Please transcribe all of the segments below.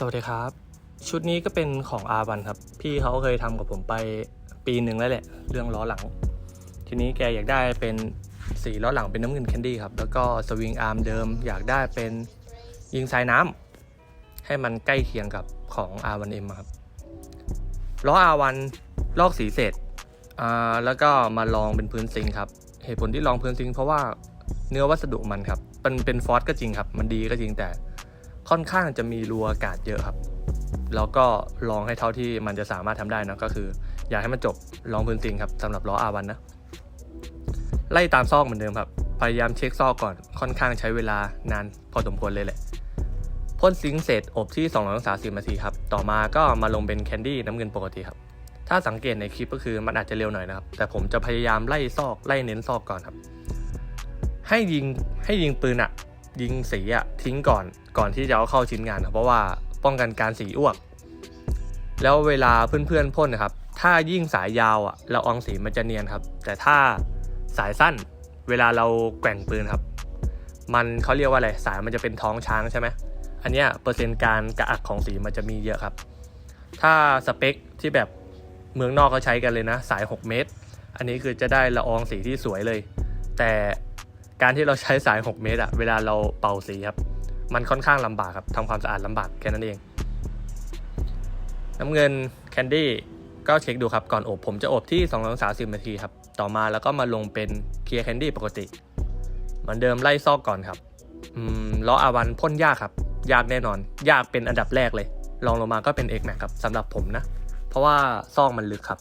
สวัสดีครับ ชุดนี้ก็เป็นของอาวันครับ พี่เขาเคยทำกับผมไปปีหนึ่งแล้วแหละ เรื่องล้อหลัง ทีนี้แกอยากได้เป็นสีล้อหลังเป็นน้ำเงินแคนดี้ครับ แล้วก็สวิงอาร์มเดิม อยากได้เป็นยิงสายน้ำให้มันใกล้เคียงกับของ R1M ครับล้อ R1 ลอกสีเสร็จอ่าแล้วก็มาลองเป็นพื้นซิงครับ เหตุผลที่ลองพื้นซิงเพราะว่าเนื้อวัสดุมันครับ มันเป็นฟอสก็จริงครับ มันดีก็จริงแต่ ค่อนข้างจะมีรูอากาศเยอะครับ แล้วก็ลองให้เท่าที่มันจะสามารถทำได้นะก็คือ อยากให้มันจบลองพื้นจริงครับสำหรับล้ออาวันนะไล่ตามซอกเหมือนเดิมครับ พยายามเช็คซอกก่อนค่อนข้างใช้เวลานานพอสมควรเลยแหละพ่นซิงเสร็จอบที่2องศาสินาทีครับ ต่อมาก็มาลงเป็นแคนดี้น้ำเงินปกติครับ ถ้าสังเกตในคลิปก็คือมันอาจจะเร็วหน่อยนะครับ แต่ผมจะพยายามไล่ซอกไล่เน้นซอกก่อนครับ ให้ยิงให้ยิงปืนอะ ยิงสีอะทิ้งก่อนก่อนที่จะเอาเข้าชิ้นงานครับเพราะว่าป้องกันการสีอ้วก แล้วเวลาเพื่อนๆพ่นนะครับ ถ้ายิ่งสายยาวอะละอองสีมันจะเนียนครับ แต่ถ้าสายสั้น เวลาเราแกว่งปืนครับ มันเขาเรียกว่าอะไรสายมันจะเป็นท้องช้างใช่ไหมอันเนี้ยเปอร์เซ็นต์การกระอักของสีมันจะมีเยอะครับ ถ้าสเปคที่แบบเมืองนอกเขาใช้กันเลยนะ สาย 6 เมตร อันนี้คือจะได้ละอองสีที่สวยเลย แต่ การที่เราใช้สาย 6 เมตรอะเวลาเราเป่าสีครับ มันค่อนข้างลำบากครับทำความสะอาดลำบากแค่นั้นเอง น้ำเงินแคนดี้ก็เช็คดูครับ ก่อนอบผมจะอบที่2องศาสินาทีครับ ต่อมาแล้วก็มาลงเป็นเคลียร์แคนดี้ปกติ เหมือนเดิมไล่ซอกก่อนครับอืมล้ออาวันพ่นยากครับ ยากแน่นอน ยากเป็นอันดับแรกเลย ลองลงมาก็เป็น X Max ครับสำหรับผมนะ เพราะว่าซอกมันลึกครับ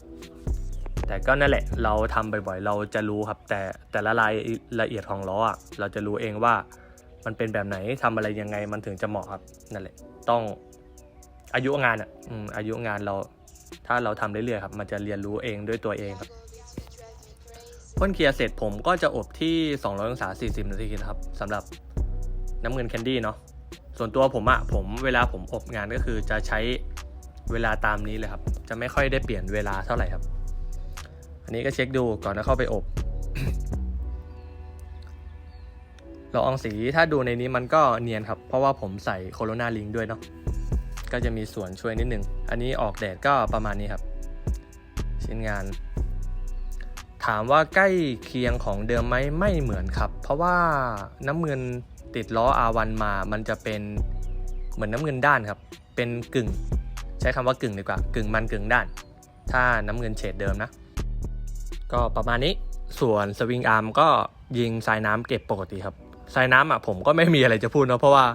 แต่ก็นั่นแหละเราทำบ่อยๆ เราจะรู้ครับ แต่แต่ละรายละเอียดของล้ออะเราจะรู้เองว่ามันเป็นแบบไหนทำอะไรยังไงมันถึงจะเหมาะครับนั่นแหละ ต้องอายุงานอะอือายุงานเราถ้าเราทำเรื่อยๆครับ มันจะเรียนรู้เองด้วยตัวเองครับพ่นเคลียร์เสร็จผมก็จะอบที่ 200องศา40 นาทีนะครับสำหรับน้ำเงินแคนดี้เนาะส่วนตัวผมอะผมเวลาผมอบงานก็คือจะใช้เวลาตามนี้เลยครับ จะไม่ค่อยได้เปลี่ยนเวลาเท่าไหร่ครับ อันนี้ก็เช็คดูก่อนจะเข้าไปอบละอองสีถ้าดูในนี้มันก็เนียนครับ เพราะว่าผมใส่โคโรนาลิงด้วยเนาะก็จะมีส่วนช่วยนิดนึง อันนี้ออกแดดก็ประมาณนี้ครับ ชิ้นงาน ถามว่าใกล้เคียงของเดิมไหมไม่เหมือนครับ เพราะว่าน้ำเงินติดล้อ R1 มา มันจะเป็นเหมือนน้ำเงินด้านครับ เป็นกึ่ง ใช้คำว่ากึ่งดีกว่า กึ่งมันกึ่งด้าน ถ้าน้ำเงินเฉดเดิมนะ ก็ประมาณนี้ส่วนสวิงอาร์มก็ยิงสายน้ำเก็บปกติครับสายน้ำอะผมก็ไม่มีอะไรจะพูดเนาะเพราะว่า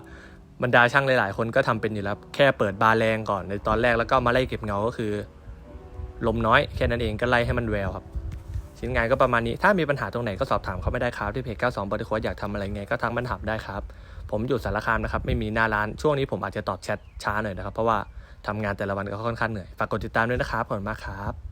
บรรดาช่างหลายๆ คนก็ทำเป็นอยู่แล้วแค่เปิดบาร์แรงก่อนในตอนแรกแล้วก็มาไล่เก็บเงาก็คือ ลมน้อยแค่นั้นเองก็ไล่ให้มันแววครับ ชิ้นงานก็ประมาณนี้ถ้ามีปัญหาตรงไหนก็สอบถามเขาไม่ได้ครับที่เพจ92บริโคอยากทำอะไรไงก็ทักมันถามได้ครับ ผมอยู่สารคามนะครับไม่มีหน้าร้านช่วงนี้ผมอาจจะตอบแชทช้าหน่อยนะครับเพราะว่าทำงานแต่ละวันก็ค่อนข้างเหนื่อยฝากกดติดตามด้วยนะครับขอบคุณมากครับ